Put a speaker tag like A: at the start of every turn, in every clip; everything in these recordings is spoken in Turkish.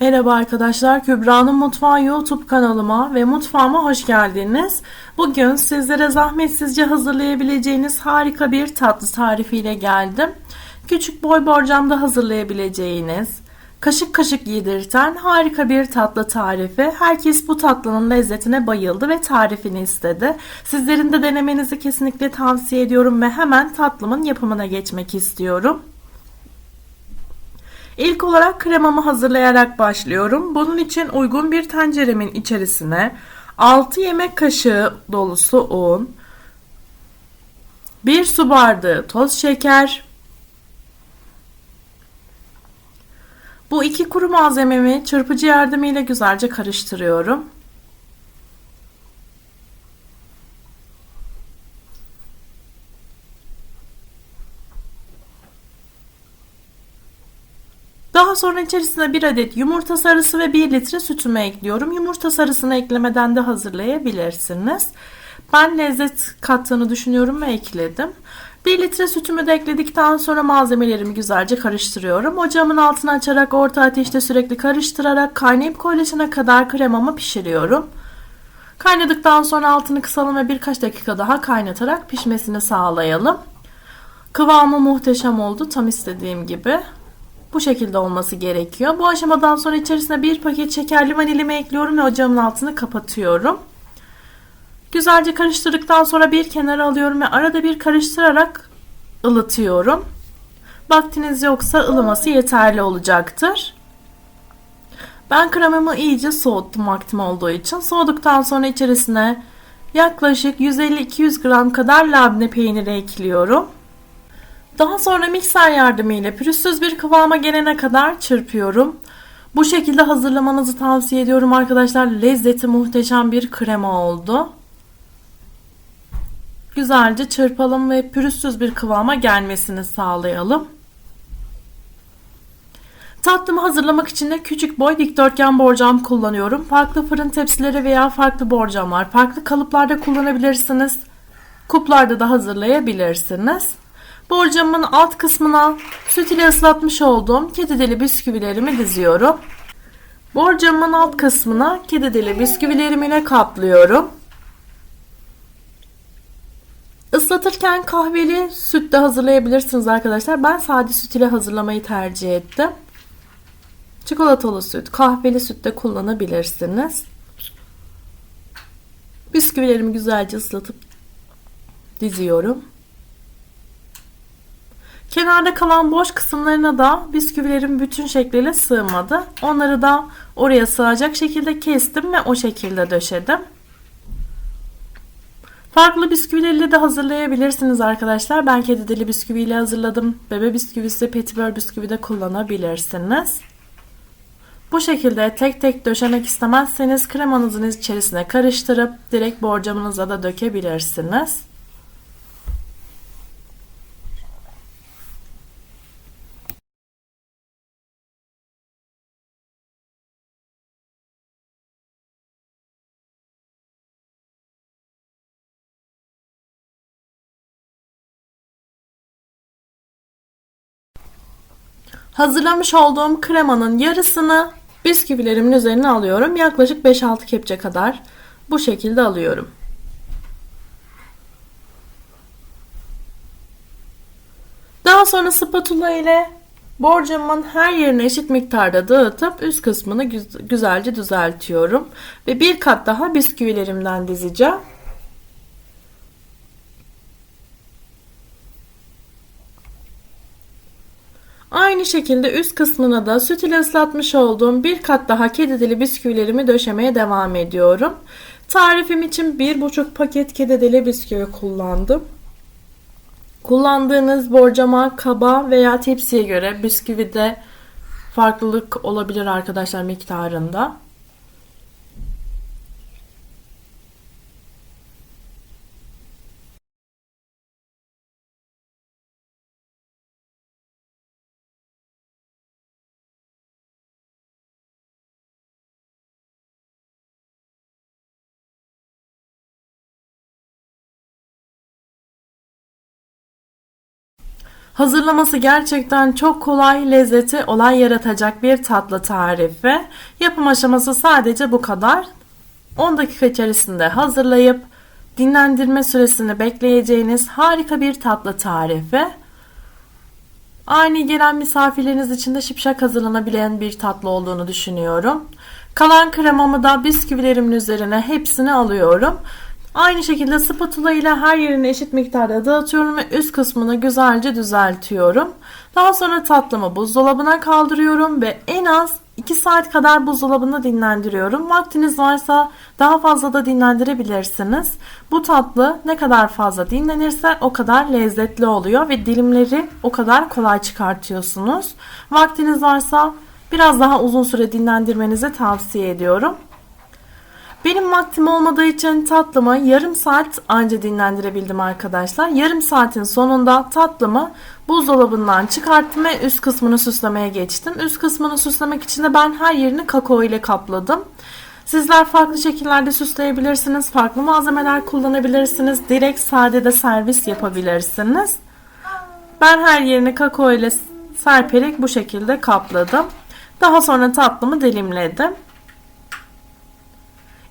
A: Merhaba arkadaşlar, Kübra'nın Mutfağı YouTube kanalıma ve mutfağıma hoş geldiniz. Bugün sizlere zahmetsizce hazırlayabileceğiniz harika bir tatlı tarifiyle geldim. Küçük boy borcamda hazırlayabileceğiniz, kaşık kaşık yedirten harika bir tatlı tarifi. Herkes bu tatlının lezzetine bayıldı ve tarifini istedi. Sizlerin de denemenizi kesinlikle tavsiye ediyorum ve hemen tatlımın yapımına geçmek istiyorum. İlk olarak kremamı hazırlayarak başlıyorum. Bunun için uygun bir tenceremin içerisine 6 yemek kaşığı dolusu un, 1 su bardağı toz şeker, bu iki kuru malzememi çırpıcı yardımıyla güzelce karıştırıyorum. Sonra içerisine bir adet yumurta sarısı ve 1 litre sütümü ekliyorum. Yumurta sarısını eklemeden de hazırlayabilirsiniz. Ben lezzet kattığını düşünüyorum ve ekledim. 1 litre sütümü de ekledikten sonra malzemelerimi güzelce karıştırıyorum. Ocağımın altını açarak orta ateşte sürekli karıştırarak kaynayıp koyulaşana kadar kremamı pişiriyorum. Kaynadıktan sonra altını kısalım ve birkaç dakika daha kaynatarak pişmesini sağlayalım. Kıvamı muhteşem oldu tam istediğim gibi. Bu şekilde olması gerekiyor. Bu aşamadan sonra içerisine bir paket şekerli vanilimi ekliyorum ve ocağımın altını kapatıyorum. Güzelce karıştırdıktan sonra bir kenara alıyorum ve arada bir karıştırarak ılıtıyorum. Vaktiniz yoksa ılıması yeterli olacaktır. Ben kremamı iyice soğuttum vaktim olduğu için. Soğuduktan sonra içerisine yaklaşık 150-200 gram kadar labne peyniri ekliyorum. Daha sonra mikser yardımıyla pürüzsüz bir kıvama gelene kadar çırpıyorum. Bu şekilde hazırlamanızı tavsiye ediyorum arkadaşlar. Lezzeti muhteşem bir krema oldu. Güzelce çırpalım ve pürüzsüz bir kıvama gelmesini sağlayalım. Tatlımı hazırlamak için de küçük boy dikdörtgen borcam kullanıyorum. Farklı fırın tepsileri veya farklı borcamlar, farklı kalıplarda kullanabilirsiniz. Kuplarda da hazırlayabilirsiniz. Borcamın alt kısmına süt ile ıslatmış olduğum kedi dili bisküvilerimi diziyorum. Borcamın alt kısmına kedi dili bisküvilerim ile kaplıyorum. Islatırken kahveli süt de hazırlayabilirsiniz arkadaşlar. Ben sade süt ile hazırlamayı tercih ettim. Çikolatalı süt, kahveli süt de kullanabilirsiniz. Bisküvilerimi güzelce ıslatıp diziyorum. Kenarda kalan boş kısımlarına da bisküvilerim bütün şekliyle sığmadı. Onları da oraya sığacak şekilde kestim ve o şekilde döşedim. Farklı bisküvilerle de hazırlayabilirsiniz arkadaşlar. Ben kedi dili bisküviyle hazırladım. Bebe bisküvisi, petibör bisküvi de kullanabilirsiniz. Bu şekilde tek tek döşemek istemezseniz kremanızın içerisine karıştırıp direkt borcamınıza da dökebilirsiniz. Hazırlamış olduğum kremanın yarısını bisküvilerimin üzerine alıyorum. Yaklaşık 5-6 kepçe kadar bu şekilde alıyorum. Daha sonra spatula ile borcamın her yerine eşit miktarda dağıtıp üst kısmını güzelce düzeltiyorum. Ve bir kat daha bisküvilerimden dizeceğim. Aynı şekilde üst kısmına da süt ile ıslatmış olduğum bir kat daha kedi dili bisküvilerimi döşemeye devam ediyorum. Tarifim için bir buçuk paket kedi dili bisküvi kullandım. Kullandığınız borcama, kaba veya tepsiye göre bisküvide farklılık olabilir arkadaşlar miktarında. Hazırlaması gerçekten çok kolay, lezzeti olay yaratacak bir tatlı tarifi. Yapım aşaması sadece bu kadar. 10 dakika içerisinde hazırlayıp dinlendirme süresini bekleyeceğiniz harika bir tatlı tarifi. Ani gelen misafirleriniz için de şipşak hazırlanabilen bir tatlı olduğunu düşünüyorum. Kalan kremamı da bisküvilerimin üzerine hepsini alıyorum. Aynı şekilde spatula ile her yerini eşit miktarda dağıtıyorum ve üst kısmını güzelce düzeltiyorum. Daha sonra tatlımı buzdolabına kaldırıyorum ve en az 2 saat kadar buzdolabında dinlendiriyorum. Vaktiniz varsa daha fazla da dinlendirebilirsiniz. Bu tatlı ne kadar fazla dinlenirse o kadar lezzetli oluyor ve dilimleri o kadar kolay çıkartıyorsunuz. Vaktiniz varsa biraz daha uzun süre dinlendirmenizi tavsiye ediyorum. Benim vaktim olmadığı için tatlımı yarım saat anca dinlendirebildim arkadaşlar. Yarım saatin sonunda tatlımı buzdolabından çıkarttım ve üst kısmını süslemeye geçtim. Üst kısmını süslemek için de ben her yerini kakao ile kapladım. Sizler farklı şekillerde süsleyebilirsiniz. Farklı malzemeler kullanabilirsiniz. Direkt sade de servis yapabilirsiniz. Ben her yerini kakao ile serperek bu şekilde kapladım. Daha sonra tatlımı dilimledim.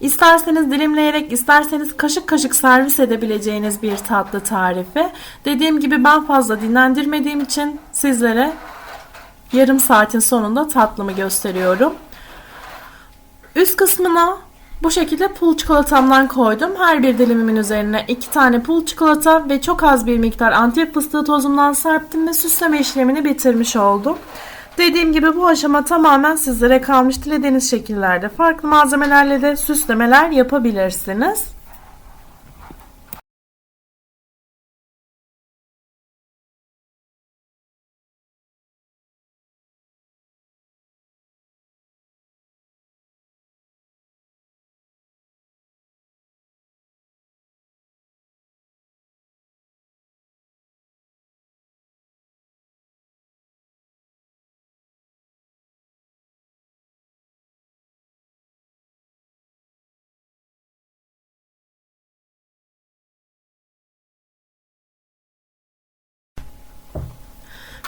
A: İsterseniz dilimleyerek, isterseniz kaşık kaşık servis edebileceğiniz bir tatlı tarifi. Dediğim gibi ben fazla dinlendirmediğim için sizlere yarım saatin sonunda tatlımı gösteriyorum. Üst kısmına bu şekilde pul çikolatamdan koydum. Her bir dilimimin üzerine iki tane pul çikolata ve çok az bir miktar antep fıstığı tozumdan serptim ve süsleme işlemini bitirmiş oldum. Dediğim gibi bu aşama tamamen sizlere kalmış. Dilediğiniz şekillerde farklı malzemelerle de süslemeler yapabilirsiniz.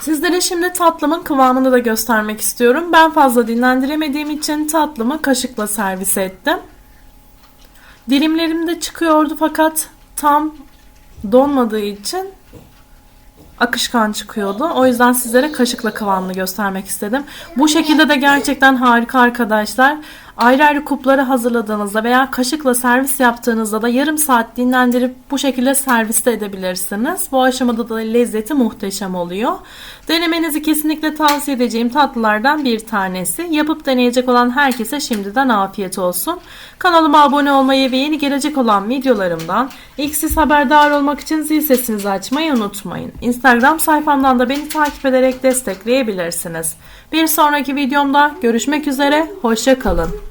A: Sizlere şimdi tatlımın kıvamını da göstermek istiyorum. Ben fazla dinlendiremediğim için tatlımı kaşıkla servis ettim. Dilimlerim de çıkıyordu fakat tam donmadığı için akışkan çıkıyordu. O yüzden sizlere kaşıkla kıvamını göstermek istedim. Bu şekilde de gerçekten harika arkadaşlar. Ayrı ayrı kupları hazırladığınızda veya kaşıkla servis yaptığınızda da yarım saat dinlendirip bu şekilde serviste edebilirsiniz. Bu aşamada da lezzeti muhteşem oluyor. Denemenizi kesinlikle tavsiye edeceğim tatlılardan bir tanesi. Yapıp deneyecek olan herkese şimdiden afiyet olsun. Kanalıma abone olmayı ve yeni gelecek olan videolarımdan ilk siz haberdar olmak için zil sesinizi açmayı unutmayın. Instagram sayfamdan da beni takip ederek destekleyebilirsiniz. Bir sonraki videomda görüşmek üzere, hoşça kalın.